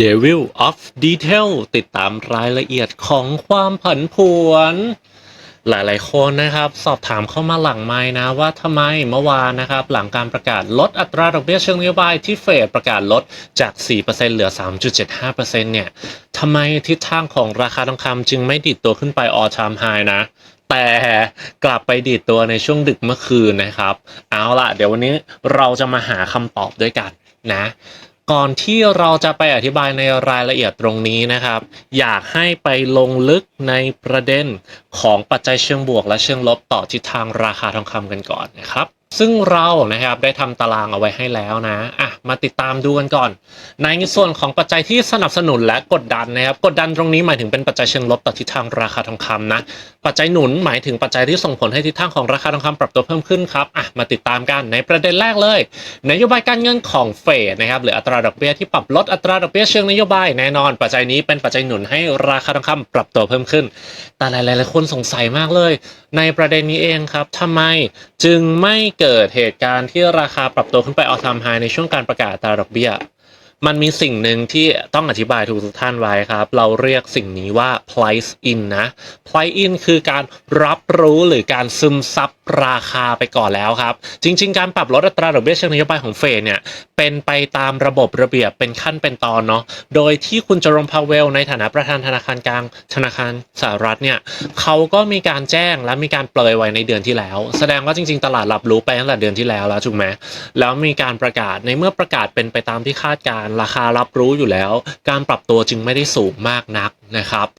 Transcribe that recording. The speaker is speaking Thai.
Devil of Detail ติดตามรายละเอียดของความผันผวน หลายๆ คนนะครับ สอบถามเข้ามาหลังไม้นะว่าทำไมเมื่อวานนะครับ หลังการประกาศลดอัตราดอกเบี้ยเชิงนโยบายที่เฟดประกาศลดจาก 4%เหลือ 3.75%เนี่ยทำไมทิศทางของราคาทองคำจึงไม่ดิดตัวขึ้นไป all time high นะแต่กลับไปดีดตัวในช่วงดึกเมื่อคืนนะครับ เอาล่ะ เดี๋ยววันนี้เราจะมาหาคำตอบด้วยกันนะ ก่อนที่เราจะไปอธิบายในรายละเอียดตรงนี้นะครับ อยากให้ไปลงลึกในประเด็นของปัจจัยเชิงบวกและเชิงลบต่อทิศทางราคาทองคำกันก่อนนะครับ ซึ่งเรานะครับได้ทำตารางเอาไว้ให้แล้วนะอะมาติดตามดูกันก่อน ในส่วนของปัจจัยที่สนับสนุนและกดดันนะครับ กดดันตรงนี้หมายถึงเป็นปัจจัยเชิงลบต่อทิศทางราคาทองคำนะ ปัจจัยหนุนหมายถึงปัจจัยที่ส่งผลให้ทิศทางของราคาทองคำปรับตัวเพิ่มขึ้นครับอะมาติดตามกันในประเด็นแรกเลยนโยบายการเงินของเฟดนะครับหรืออัตราดอกเบี้ยที่ปรับลดอัตราดอกเบี้ยเชิงนโยบายแน่นอน ปัจจัยนี้เป็นปัจจัยหนุนให้ราคาทองคำปรับตัวเพิ่มขึ้น แต่หลายๆคนสงสัยมากเลย ในประเด็นนี้เองครับทำไมจึงไม่เกิดเหตุการณ์ที่ราคาปรับตัวขึ้นไปออทามไฮในช่วงการประกาศอัตราดอกเบี้ย มันมีสิ่งหนึ่งที่ต้องอธิบายทุกท่านไว้ครับ เราเรียกสิ่งนี้ว่า price in นะ price in คือการรับรู้หรือการซึมซับราคาไปก่อนแล้วครับ จริง ๆ การปรับลดอัตราดอกเบี้ยเชิงนโยบายของเฟดเนี่ย เป็นไปตามระบบระเบียบเป็นขั้นเป็นตอนเนาะ โดยที่คุณจอร์มพาวเวลในฐานะประธานธนาคารกลางธนาคารสหรัฐเนี่ยเขาก็มีการแจ้งและมีการเปลยไว้ในเดือนที่แล้ว แสดงว่าจริง ๆ ตลาดรับรู้ไปตั้งแต่เดือนที่แล้วแล้วถูกไหมแล้วมีการประกาศในเมื่อประกาศเป็นไปตามที่คาดการราคารับรู้อยู่แล้ว การปรับตัวจึงไม่ได้สูงมากนักนะครับ